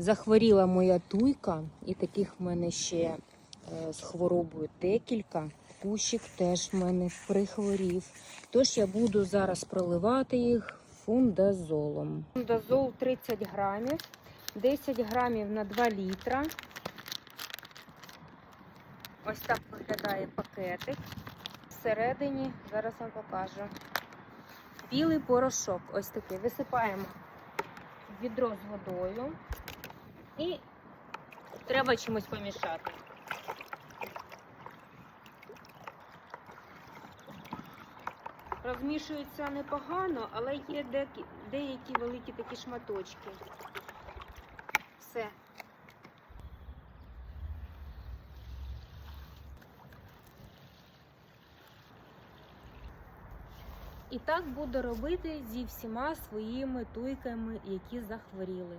Захворіла моя туйка, і таких в мене ще е, з хворобою декілька. Кущик теж в мене прихворів. Тож я буду зараз проливати їх фундазолом. Фундазол 30 грамів, 10 грамів на 2 літра. Ось так виглядає пакетик. Всередині, зараз вам покажу. Білий порошок, ось такий. Висипаємо відро з водою і треба чимось помішати. Розмішується непогано, але є деякі, великі такі шматочки. Все. І так буду робити зі всіма своїми туйками, які захворіли.